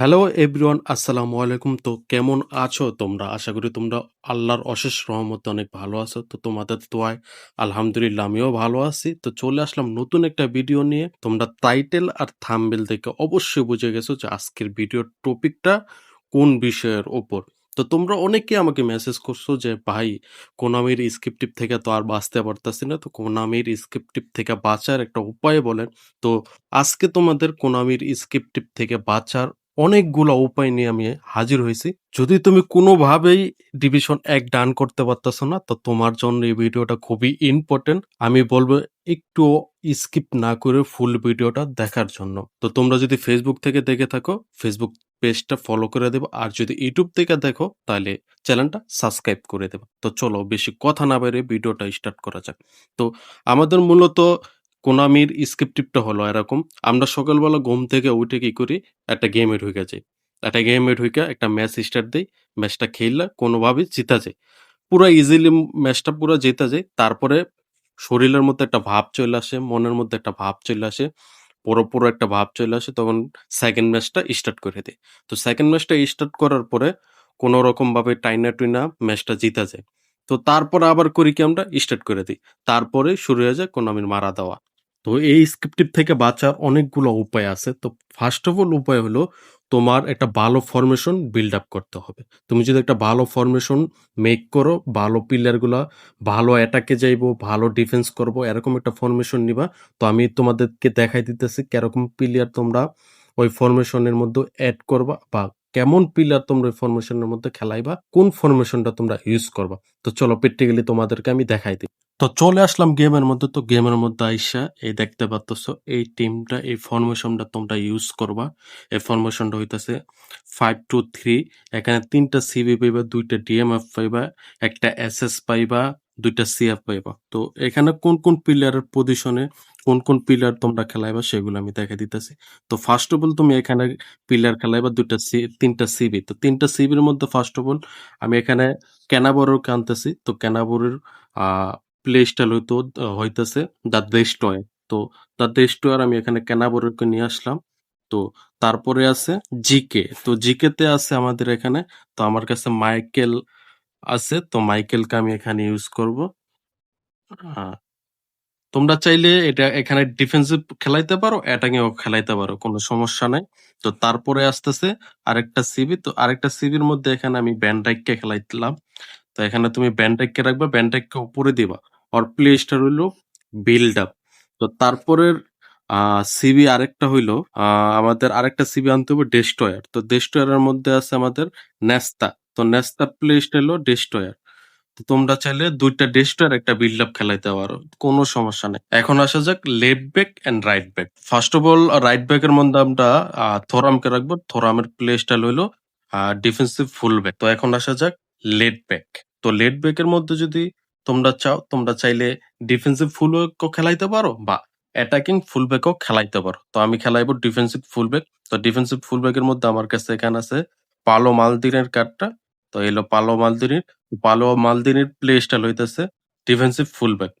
Hello everyone আসসালামু আলাইকুম তো কেমন আছো তোমরা? আশা করি তোমরা আল্লাহর অশেষ রহমতে অনেক ভালো আছো। তো তোমাদের দোয়ায় আলহামদুলিল্লাহ আমিও ভালো আছি। তো চলে আসলাম নতুন একটা ভিডিও নিয়ে। তোমরা টাইটেল আর থাম্বেল দেখে অবশ্যই বুঝে গেছো যে আজকের ভিডিওর টপিকটা কোন বিষয়ের ওপর। তো তোমরা অনেকে আমাকে মেসেজ করছ যে, ভাই, কোনামির স্ক্রিপ্টিভ থেকে তো আর বাঁচতে পারতাছি না। তো কোনামির স্ক্রিপ্টিভ থেকে বাঁচার একটা উপায় বলেন। তো আজকে তোমাদের কোনামির স্ক্রিপ্টিভ থেকে বাঁচার অনেকগুলো উপায় নিয়ে আমি হাজির হয়েছি। যদি তুমি কোনোভাবেই ডিভিশন এক ডান করতে পারতেছো না, তো তোমার জন্য এই ভিডিওটা খুবই ইম্পর্টেন্ট আমি বলব একটু স্কিপ না করে ফুল ভিডিওটা দেখার জন্য। তো তোমরা যদি ফেসবুক থেকে দেখে থাকো ফেসবুক পেজটা ফলো করে দেবো। আর যদি ইউটিউব থেকে দেখো, তাহলে চ্যানেলটা সাবস্ক্রাইব করে দেবো। তো চলো বেশি কথা না বাইরে ভিডিওটা স্টার্ট করা যাক। তো আমাদের মূলত কোনামির স্ক্রিপ্টিভটা হলো এরকম। আমরা সকালবেলা ঘুম থেকে উঠে কি করি? একটা গেমে ঢুকে যাই। একটা গেমে ঢুকে একটা ম্যাচ স্টার্ট দেই, ম্যাচটা খেললে কোনোভাবে জিতা যায়। পুরো ইজিলি ম্যাচটা পুরো জেতা যায়। তারপরে শরীরের মধ্যে একটা ভাব চলে আসে, মনের মধ্যে একটা ভাব চলে আসে, পুরো পুরো একটা ভাব চলে আসে, তখন সেকেন্ড ম্যাচটা স্টার্ট করে দেয় তো সেকেন্ড ম্যাচটা স্টার্ট করার পরে কোনো রকম ভাবে টাইনা টুইনা ম্যাচটা জিতা যায়। তো তারপরে আবার করি কি আমরা? স্টার্ট করে দিই। তারপরে শুরু হয়ে যায় কোনামির মারা দেওয়া। তো এই স্ক্রিপ্টিভ থেকে বাঁচার অনেকগুলো উপায় আছে। তো ফার্স্ট অফ অল উপায় হলো তোমার একটা ভালো ফরমেশন বিল্ড আপ করতে হবে। তুমি যদি একটা ভালো ফরমেশন মেক করো, ভালো প্লেয়ারগুলা ভালো অ্যাটাকে যাইবো, ভালো ডিফেন্স করব, এরকম একটা ফরমেশন নিবা, তো আমি তোমাদেরকে দেখাই দিতেছি কীরকম পিলার তোমরা ওই ফরমেশনের মধ্যে অ্যাড করবা বা কেমন পিলার তোমরা ওই ফরমেশনের মধ্যে খেলাইবা, কোন ফরমেশনটা তোমরা ইউজ করবা। তো চলো প্র্যাকটিক্যালি তোমাদেরকে আমি দেখাই দিই। তো চলে আসলাম গেমের মধ্যে। তো গেমের মধ্যে আইসা এই দেখতে পাচ্ছ এই টিমটা এই ফরমেশনটা তোমরা ইউজ করবা। এই ফরমেশনটা হইতাছে ফাইভ টু থ্রি এখানে তিনটা সিবি পাইবা, দুইটা ডিএমএফ পাইবা, একটা এসএস পাইবা, দুইটা সিএফ পাইবা। তো এখানে কোন কোন প্লেয়ারের পজিশনে কোন কোন প্লেয়ার তোমরা খেলাইবা সেগুলো আমি দেখে দিতেছি। তো ফার্স্ট অফ অল তুমি এখানে প্লেয়ার খেলাইবা, দুইটা সি তিনটা সিবি তো তিনটা সিবির মধ্যে ফার্স্ট অফ অল আমি এখানে ক্যানাবরকে আনতেছি। তো ক্যানাবরের প্লে স্টাইল হইতো হইতেছে দ্য ডেস্ট্রয় তো দ্য ডেস্ট্রয়ার আমি এখানে ক্যানাবরকে নিয়ে আসলাম। তো তারপরে আছে জিকে। তো জিকে তে আছে আমাদের এখানে। তো আমার কাছে মাইকেল আছে। তো মাইকেলকে আমি এখানে ইউজ করব। তোমরা চাইলে এটা এখানে ডিফেন্সিভ খেলাইতে পারো অ্যাটাকিং খেলাইতে পারো, কোনো সমস্যা নাই। তো তারপরে আসতেছে আরেকটা সিবি তো আরেকটা সিবির মধ্যে এখানে আমি ব্যান্ডাইককে খেলাইছিলাম তো এখানে তুমি ব্যান্ডাইককে রাখবে ব্যান্ডাইককে উপরে দিবা। আর প্লে স্টার হইল বিল্ড আপ তো তারপরের সিবি আরেকটা হইল আমাদের আরেকটা সিবি আনতে হবে ডেস্ট্রয়ার তো ডেস্ট্রয়ারের মধ্যে আছে আমাদের নেস্তা তো নেস্তা প্লে স্টার হলো ডেস্ট্রয়ার তো তোমরা চাইলে দুইটা ডেস্ট্রয়ার একটা বিল্ড আপ খেলাইতে পারো, কোনো সমস্যা নেই। এখন আসা যাক left back and right back first of all right ব্যাকের মধ্যে আমরা থোরামকে রাখব। থোরামের প্লে স্টাইল হইল ডিফেন্সিভ ফুল ব্যাক তো এখন আসা যাক লেট ব্যাক তো লেট ব্যাকের মধ্যে যদি তোমরা চাও, তোমরা চাইলে ডিফেন্সিভ ফুল ব্যাকও খেলাইতে পারো বা অ্যাটাকিং ফুল ব্যাকও খেলাইতে পারো। তো আমি খেলাইবো ডিফেন্সিভ ফুল ব্যাক তো ডিফেন্সিভ ফুল ব্যাকের মধ্যে আমার কাছে এখানে আছে পালো মালদিনের কার্ডটা তো এলো পালো মালদিনের পালো মালদিনের প্লে স্টাইল হইতেছে ডিফেন্সিভ ফুল ব্যাক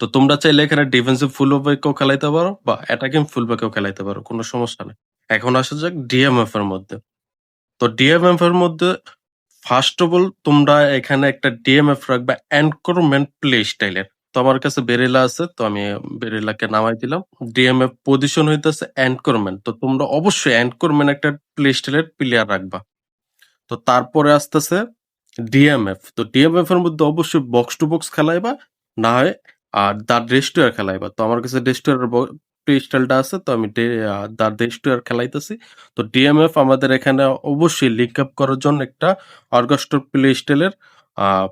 তো তোমরা চাইলে এখানে ডিফেন্সিভ ফুল ব্যাকও খেলাইতে পারো বা অ্যাটাকিং ফুল ব্যাকও খেলাইতে পারো, কোনো সমস্যা নেই। এখন আসা যাক ডিএমএফ এর মধ্যে। তো ডিএমএফ এর মধ্যে ফার্স্ট অফ অল তোমরা এখানে একটা ডিএমএফ রাখবে অ্যানকরমেন্ট প্লে স্টাইলের তো আমার কাছে বেরেলা আছে, তো আমি বেরেলাকে নামাই দিলাম। ডিএমএফ পজিশন হইতেছে অ্যানকরমেন্ট তো তোমরা অবশ্যই অ্যানকরমেন্ট একটা প্লে স্টাইলের প্লেয়ার রাখবা। তো তারপরে আসতেছে ডিএমএফ তো ডিএমএফ এর মধ্যে অবশ্যই বক্স টু বক্স খেলাইবা, না হয়, আর দ্য ডেস্টুয়ার খেলাইবা। তো আমার কাছে ডেস্টুয়ার প্লে স্টাইলটা আছে, তো আমি দ্য আর খেলাইতেছি। তো ডিএমএফ আমাদের এখানে অবশ্যই লিঙ্ক আপ করার জন্য একটা অর্গাস্টোর প্লে স্টাইলের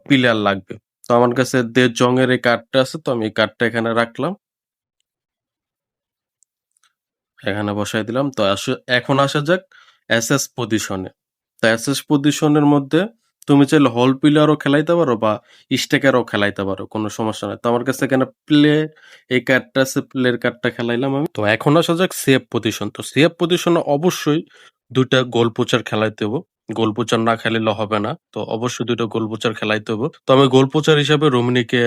প্লেয়ার লাগবে। তো আমার কাছে দে জং এর এই কার্ডটা আছে, তো আমি এই কার্ডটা এখানে রাখলাম। এখানে বসাই দিলাম। তো এখন আসা যাক এসএস পজিশনে তো এসএস পজিশনের মধ্যে তুমি চাইলে হল প্লেয়ারও খেলাইতে পারো বা স্টেকারও খেলাইতে পারো কোনো সমস্যা নাই। তো আমার কাছে এখানে প্লে এই কার্ডটা আছে প্লের কার্ডটা খেলাইলাম আমি। তো এখন আসা যাক সেফ পজিশন তো সেফ পজিশনে অবশ্যই দুইটা গোল পোচার খেলাইতে হব গোল পোচার না খেলিলে হবে না। তো অবশ্যই দুইটা গোল পোচার খেলাইতে হব তো আমি গোল পোচার হিসাবে রোমিনীকে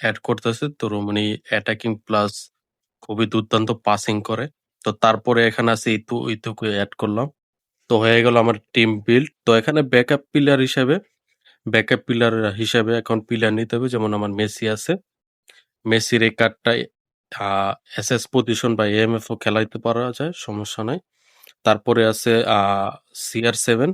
অ্যাড করতেছি। তো রোমিনি অ্যাটাকিং প্লাস খুবই দুর্দান্ত পাসিং করে। তো তারপরে এখানে আছে ইতু, ইতুকে অ্যাড করলাম। তো হয়ে গেল আমার টিম বিল্ড। তো এখানে ব্যাকআপ প্লেয়ার হিসেবে ব্যাকআপ পিলার হিসেবে এখন পিলার নিতে হবে। যেমন আমার মেসি আছে। মেসির এই কার্ডটা আ এসএস পজিশন বা এএমএফ ও খেলাইতে পারা যায়, সমস্যা নাই। তারপরে আছে আ CR7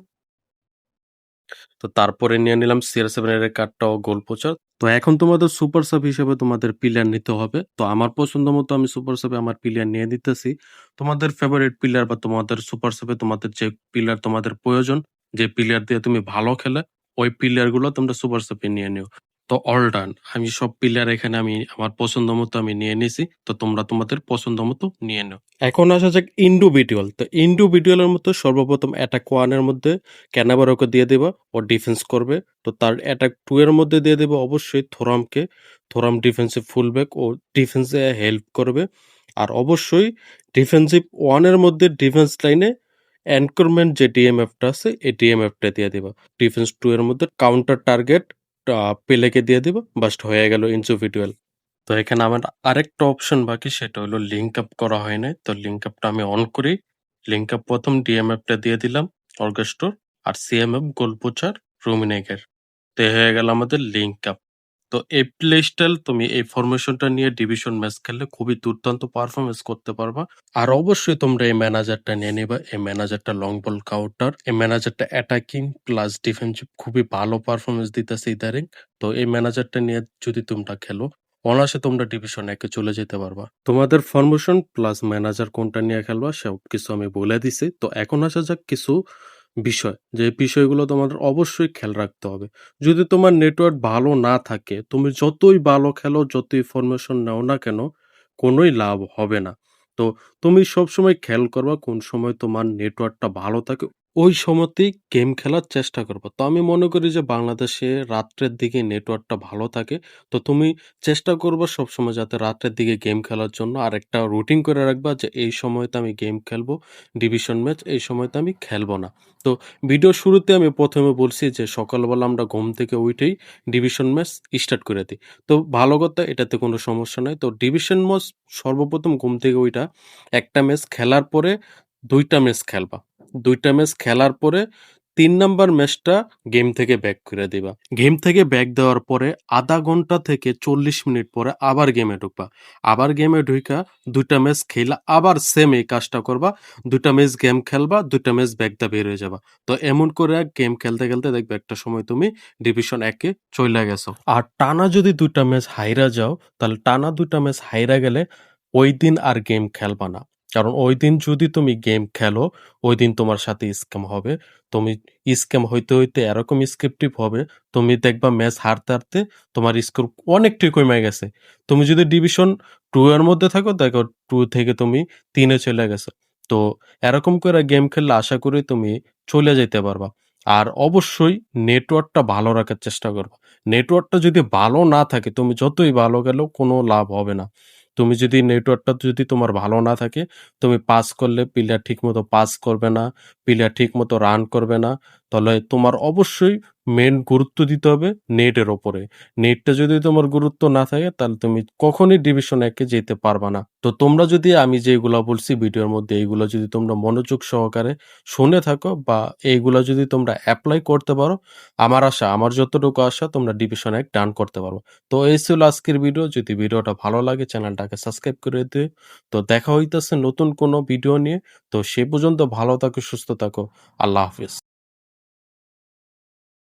তো তারপরে নিয়ে নিলাম CR7 এর এই কার্ডটাও গোল পোচার। তো এখন তোমাদের সুপার সাব হিসেবে তোমাদের পিলার নিতে হবে। তো আমার পছন্দ মতো আমি সুপার সাবে আমার পিলার নিয়ে দিতেছি তোমাদের ফেভারিট পিলার বা তোমাদের সুপার সাবে তোমাদের যে পিলার তোমাদের প্রয়োজন, যে পিলার দিয়ে তুমি ভালো খেলে, ওই পিলারগুলো তোমরা সুপার সাপে নিয়ে নিও। তো অল ডান। আমি সব প্লেয়ার এখানে আমি আমার পছন্দ মতো আমি নিয়ে নিছি। তো তোমরা তোমাদের পছন্দ মতো নিয়ে নাও। এখন আসা যাক ইন্ডিভিজুয়াল। তো ইন্ডিভিজুয়ালের মতো সর্বপ্রথম অ্যাটাক 1 এর মধ্যে ক্যানাভারোকে দিয়ে দিবা। ও ডিফেন্স করবে। তো তার অ্যাটাক 2 এর মধ্যে দিয়ে দেব অবশ্যই থোরামকে। থোরাম ডিফেন্সিভ ফুলব্যাক ও ডিফেন্সে হেল্প করবে। আর অবশ্যই ডিফেন্সিভ ওয়ানের মধ্যে ডিফেন্স লাইনে এনকোরমেন্ট যে ডিএমএফটা আছে, এই ডিএমএফটা দিয়ে দিবা। ডিফেন্স 2 এর মধ্যে কাউন্টার টার্গেট পেলেকে দিয়ে দিব। বাস্ট হয়ে গেল ইন্ডিভিজুয়াল। তো এখানে আমার আরেকটা অপশন বাকি, সেটা হলো লিঙ্ক আপ করা হয় নাই। তো লিঙ্ক আপটা আমি অন করি। লিঙ্ক আপ ১ম ডিএমএফটা দিয়ে দিলাম অর্গেস্টোর আর সিএমএফ গোলপোচার রুমিনেগের। তো হয়ে গেল আমাদের লিঙ্ক আপ। তো এই প্লে স্টাইল তুমি এই ফরমেশনটা নিয়ে ডিভিশন ম্যাচ খেললে খুবই দুর্দান্ত পারফরমেন্স করতে পারবা। আর অবশ্যই তোমরা এই ম্যানেজারটা নিয়ে নিবা। এই ম্যানেজারটা লং বল কাউন্টার। এই ম্যানেজারটা অ্যাটাকিং প্লাস ডিফেন্সিভ খুবই ভালো পারফরমেন্স দিতেছে ইদারিং। তো এই ম্যানেজারটা নিয়ে যদি তোমরা খেলো, অনায়াসে তোমরা ডিভিশন একে চলে যেতে পারবা। তোমাদের ফরমেশন প্লাস ম্যানেজার কোনটা নিয়ে খেলবা সবকিছু আমি বলে দিছি। তো এখন আসা যাক কিছু বিষয়। যে বিষয়গুলো তোমাদের অবশ্যই খেয়াল রাখতে হবে। যদি তোমার নেটওয়ার্ক ভালো না থাকে, তুমি যতই ভালো খেলো, যতই ফরমেশন নাও না কেন, কোনোই লাভ হবে না। তো তুমি সবসময় খেয়াল করবা কোন সময় তোমার নেটওয়ার্কটা ভালো থাকে, ওই সময়তেই গেম খেলার চেষ্টা করবা। তো আমি মনে করি যে বাংলাদেশে রাত্রের দিকে নেটওয়ার্কটা ভালো থাকে। তো তুমি চেষ্টা করবা সবসময় যাতে রাত্রের দিকে গেম খেলার জন্য আর একটা রুটিন করে রাখবা যে এই সময়তে আমি গেম খেলব, ডিভিশন ম্যাচ, এই সময়তে আমি খেলব না। তো ভিডিওর শুরুতে আমি প্রথমে বলছি যে সকালবেলা আমরা ঘুম থেকে উঠেই ডিভিশন ম্যাচ স্টার্ট করে দিই তো ভালো কথা এটাতে কোনো সমস্যা নাই। তো ডিভিশন ম্যাচ সর্বপ্রথম ঘুম থেকে উইঠা একটা ম্যাচ খেলার পরে দুইটা ম্যাচ খেলবা। ২ টা ম্যাচ খেলার পরে তিন নাম্বার ম্যাচটা গেম থেকে ব্যাক করে দিবা। গেম থেকে ব্যাক দেওয়ার পরে আধা ঘণ্টা থেকে ৪০ মিনিট পরে আবার গেমে ঢুকবা। আবার গেমে ঢুইকা ২ টা ম্যাচ খেইলা আবার সেম এই কাজটা করবা। ২ টা ম্যাচ গেম খেলবা, ২ টা ম্যাচ ব্যাক দা বের হয়ে যাবা। তো এমন করে গেম খেলতে, খেলতে দেখবে একটা সময় তুমি ডিভিশন একে চলে গেছো। আর টানা যদি ২ টা ম্যাচ হাইরা যাও, তাহলে টানা ২ টা ম্যাচ হাইরা গেলে ওই দিন আর গেম খেলবা না। কারণ ওই দিন যদি তুমি গেম খেলো, ওই দিন তোমার সাথে স্ক্যাম হবে। তুমি স্ক্যাম হইতে, হইতে এরকম স্ক্রিপটিভ হবে, তুমি দেখবা ম্যাচ হারতে, হারতে তোমার স্কোর অনেকটাই কমে গেছে। তুমি যদি ডিভিশন 2 এর মধ্যে থাকো, দেখো টু থেকে তুমি তিনে চলে গেছো। তো এরকম করে গেম খেললে আশা করি তুমি চলে যাইতে পারবা। আর অবশ্যই নেটওয়ার্কটা ভালো রাখার চেষ্টা করবা। নেটওয়ার্কটা যদি ভালো না থাকে, তুমি যতই ভালো খেলো কোনো লাভ হবে না। তুমি যদি নেটওয়ার্কটা যদি তোমার ভালো না থাকে, তুমি পাস করলে পিলার ঠিকমতো পাস করবে না, পিলার ঠিকমতো রান করবে না। তাহলে তোমার অবশ্যই মেন গুরুত্ব দিতে হবে নেটের ওপরে নেটটা যদি তোমার গুরুত্ব না থাকে, তাহলে তুমি কখনই ডিভিশন একে যেতে পারবা না। তো তোমরা যদি আমি যেগুলা বলছি ভিডিওর মধ্যে, এইগুলো যদি তোমরা মনোযোগ সহকারে শুনে থাকো বা এইগুলো যদি তোমরা অ্যাপ্লাই করতে পারো, আমার আশা, আমার যতটুকু আশা তোমরা ডিভিশন এক ডান করতে পারো তো এই ছিল আজকের ভিডিও। যদি ভিডিওটা ভালো লাগে চ্যানেলটাকে সাবস্ক্রাইব করে দিও। তো দেখা হইতেছে নতুন কোনো ভিডিও নিয়ে। তো সে পর্যন্ত ভালো থাকো, সুস্থ থাকো। আল্লাহ হাফেজ।